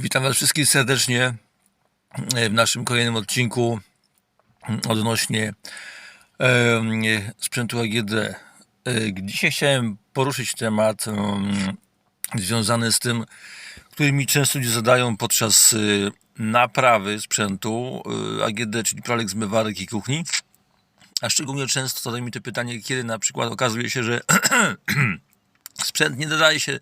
Witam Was wszystkich serdecznie w naszym kolejnym odcinku odnośnie em, sprzętu AGD. E, Dzisiaj chciałem poruszyć temat em, związany z tym, który mi często ludzie zadają podczas naprawy sprzętu AGD, czyli pralek, zmywarek i kuchni. A szczególnie często zadają mi to pytanie, kiedy na przykład okazuje się, że sprzęt nie nadaje się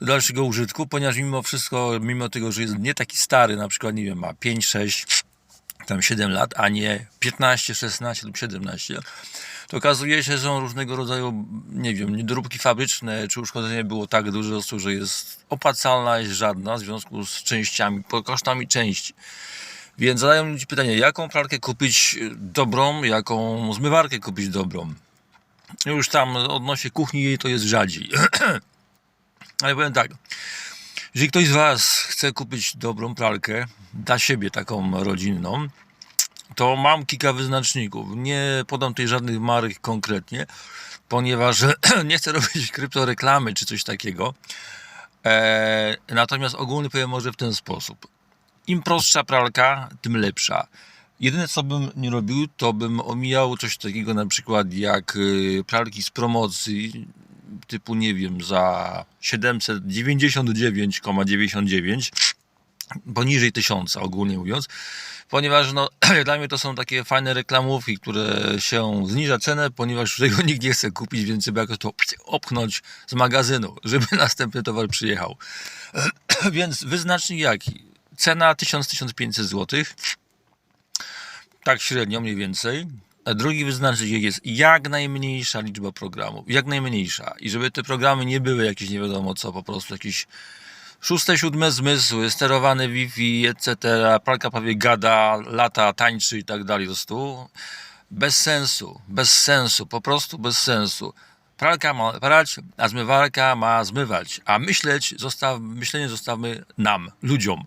do dalszego użytku, ponieważ mimo wszystko, mimo tego, że jest nie taki stary, na przykład, nie wiem, ma 5, 6, tam 7 lat, a nie 15, 16 lub 17, to okazuje się, że są różnego rodzaju, nie wiem, niedoróbki fabryczne, czy uszkodzenie było tak duże, że jest opłacalna, jest żadna w związku z częściami, kosztami części. Więc zadają mi pytanie, jaką pralkę kupić dobrą, jaką zmywarkę kupić dobrą. Już tam odnośnie kuchni to jest rzadziej. Ale powiem tak, jeżeli ktoś z Was chce kupić dobrą pralkę dla siebie, taką rodzinną, to mam kilka wyznaczników. Nie podam tutaj żadnych marek konkretnie, ponieważ nie chcę robić kryptoreklamy czy coś takiego. Eee, natomiast ogólnie powiem może w ten sposób. Im prostsza pralka, tym lepsza. Jedyne co bym nie robił, to bym omijał coś takiego na przykład jak y, pralki z promocji, typu nie wiem, za 799,99 poniżej 1000 ogólnie mówiąc, ponieważ no, dla mnie to są takie fajne reklamówki, które się zniża cenę, ponieważ tego nikt nie chce kupić, więc trzeba jakoś to opchnąć z magazynu, żeby następny towar przyjechał. więc wyznacznik jaki? Cena 1000-1500 zł, tak średnio mniej więcej. A drugi wyznacznik jest jak najmniejsza liczba programów, jak najmniejsza. I żeby te programy nie były jakieś nie wiadomo co, po prostu jakieś szóste, siódme zmysły, sterowane Wi-Fi, etc. Pralka prawie gada, lata, tańczy i tak dalej. Prostu bez sensu, bez sensu, po prostu bez sensu. Pralka ma prać, a zmywarka ma zmywać. A myśleć, zostaw, myślenie zostawmy nam, ludziom.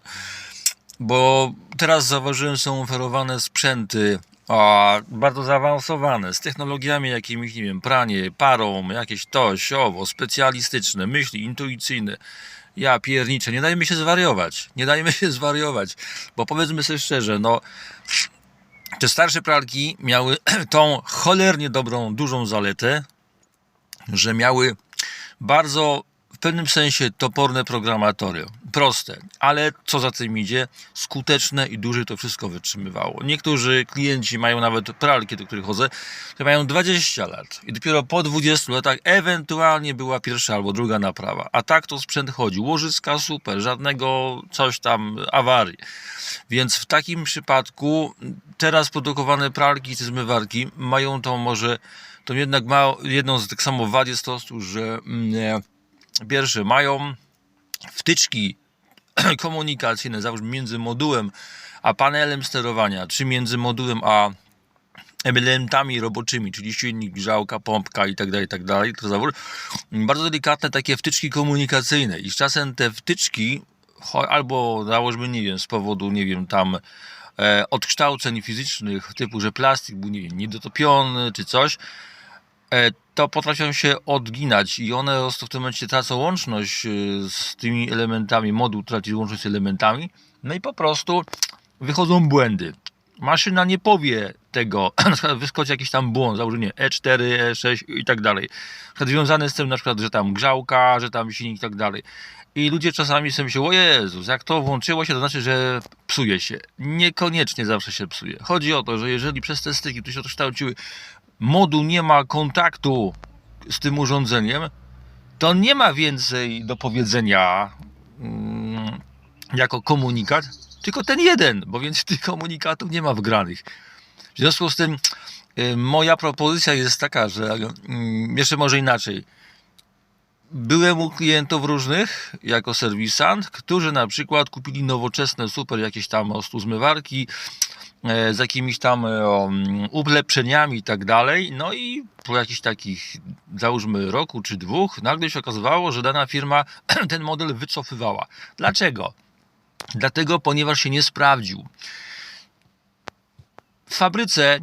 Bo teraz zauważyłem, są oferowane sprzęty o, bardzo zaawansowane, z technologiami jakimiś, nie wiem, pranie, parą, jakieś to, siowo, specjalistyczne, myśli intuicyjne. Ja pierniczę, nie dajmy się zwariować, nie dajmy się zwariować, bo powiedzmy sobie szczerze, no te starsze pralki miały tą cholernie dobrą, dużą zaletę, że miały bardzo w pewnym sensie toporne programatory. Proste, ale co za tym idzie, skuteczne i duże to wszystko wytrzymywało. Niektórzy klienci mają nawet pralki, do których chodzę, które mają 20 lat i dopiero po 20 latach ewentualnie była pierwsza albo druga naprawa. A tak to sprzęt chodzi. Łożyska super, żadnego coś tam awarii. Więc w takim przypadku teraz produkowane pralki czy zmywarki mają to może, to jednak ma jedną z tych samo wad jest to, że mm, Pierwsze, mają wtyczki komunikacyjne, załóżmy między modułem a panelem sterowania, czy między modułem a elementami roboczymi, czyli silnik, grzałka, pompka i tak dalej, i tak to zawór, bardzo delikatne takie wtyczki komunikacyjne. I z czasem te wtyczki albo załóżmy, nie wiem, z powodu, nie wiem, tam e, odkształceń fizycznych, typu, że plastik był, nie wiem, niedotopiony czy coś, to potrafią się odginać i one w tym momencie tracą łączność y, z tymi elementami, moduł traci łączność z elementami, no i po prostu wychodzą błędy. Maszyna nie powie tego, na przykład wyskoczy jakiś tam błąd, założenie E4, E6 i tak dalej. Na przykład związane z tym na przykład, że tam grzałka, że tam silnik i tak dalej. I ludzie czasami sobie myślą, o Jezus, jak to włączyło się, to znaczy, że psuje się. Niekoniecznie zawsze się psuje. Chodzi o to, że jeżeli przez te styki, które się odkształciły, moduł nie ma kontaktu z tym urządzeniem, to nie ma więcej do powiedzenia mm, jako komunikat, tylko ten jeden, bo więc tych komunikatów nie ma wgranych. W związku z tym y, moja propozycja jest taka, że mm, jeszcze może inaczej. Byłem u klientów różnych jako serwisant, którzy na przykład kupili nowoczesne super jakieś tam ostu zmywarki, z jakimiś tam um, ulepszeniami i tak dalej. No i po jakichś takich, załóżmy, roku czy dwóch, nagle się okazywało, że dana firma ten model wycofywała. Dlaczego? Dlatego, ponieważ się nie sprawdził. W fabryce,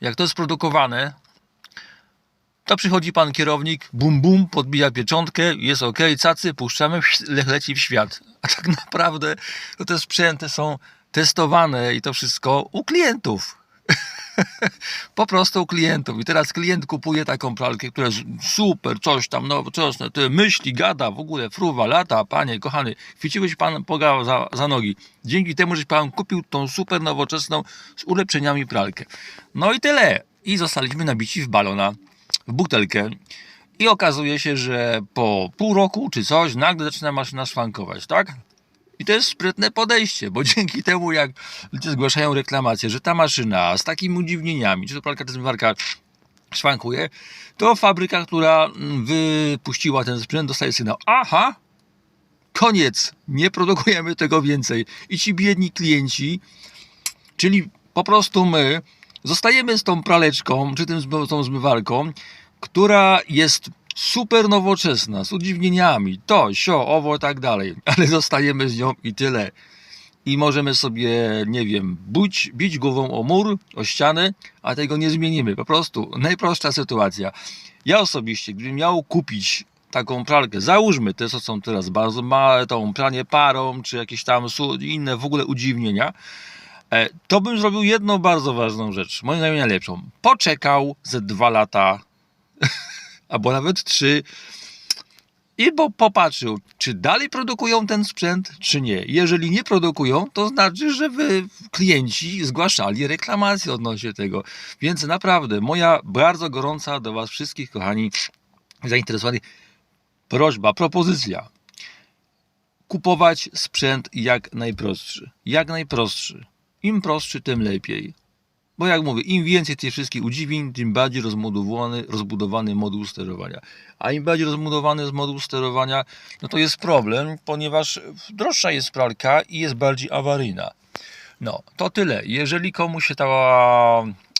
jak to jest produkowane, To przychodzi pan kierownik, bum bum, podbija pieczątkę, jest ok, cacy, puszczamy, leci w świat. A tak naprawdę to te sprzęty są testowane i to wszystko u klientów. po prostu u klientów. I teraz klient kupuje taką pralkę, która jest super, coś tam nowoczesne, ty myśli, gada, w ogóle fruwa, lata, panie, kochany, chwyciłeś pan Boga za, za nogi. Dzięki temu, że pan kupił tą super nowoczesną z ulepszeniami pralkę. No i tyle. I zostaliśmy nabici w balona, w butelkę. I okazuje się, że po pół roku czy coś, nagle zaczyna maszyna szwankować, tak? Jest sprytne podejście, bo dzięki temu, jak ludzie zgłaszają reklamację, że ta maszyna z takimi udziwnieniami, czy to pralka, czy zmywarka szwankuje, to fabryka, która mm, wypuściła ten sprzęt, dostaje sygnał. Aha, koniec, nie produkujemy tego więcej. I ci biedni klienci, czyli po prostu my, zostajemy z tą praleczką, czy tym, zmy- tą zmywarką, która jest super nowoczesna, z udziwnieniami, to, sio, owo tak dalej, ale zostajemy z nią i tyle. I możemy sobie, nie wiem, buć, bić głową o mur, o ścianę, a tego nie zmienimy. Po prostu najprostsza sytuacja. Ja osobiście, gdybym miał kupić taką pralkę, załóżmy te, co są teraz bardzo małe, tą pranie parą, czy jakieś tam inne w ogóle udziwnienia, e, to bym zrobił jedną bardzo ważną rzecz, moim zdaniem najlepszą. Poczekał ze dwa lata, albo nawet trzy, i bo popatrzył, czy dalej produkują ten sprzęt, czy nie. Jeżeli nie produkują, to znaczy, że wy, klienci zgłaszali reklamacje odnośnie tego. Więc naprawdę, moja bardzo gorąca do Was wszystkich, kochani zainteresowani, prośba, propozycja. Kupować sprzęt jak najprostszy. Jak najprostszy. Im prostszy, tym lepiej. Bo jak mówię, im więcej tych wszystkich udziwień, tym bardziej rozbudowany, rozbudowany moduł sterowania. A im bardziej rozbudowany jest moduł sterowania, no to jest problem, ponieważ droższa jest pralka i jest bardziej awaryjna. No, to tyle. Jeżeli komuś się ta,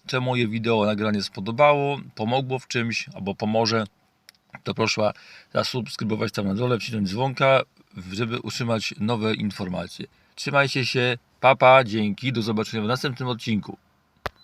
to moje wideo nagranie spodobało, pomogło w czymś albo pomoże, to proszę zasubskrybować tam na dole, wcisnąć dzwonka, żeby utrzymać nowe informacje. Trzymajcie się, papa, dzięki, do zobaczenia w następnym odcinku.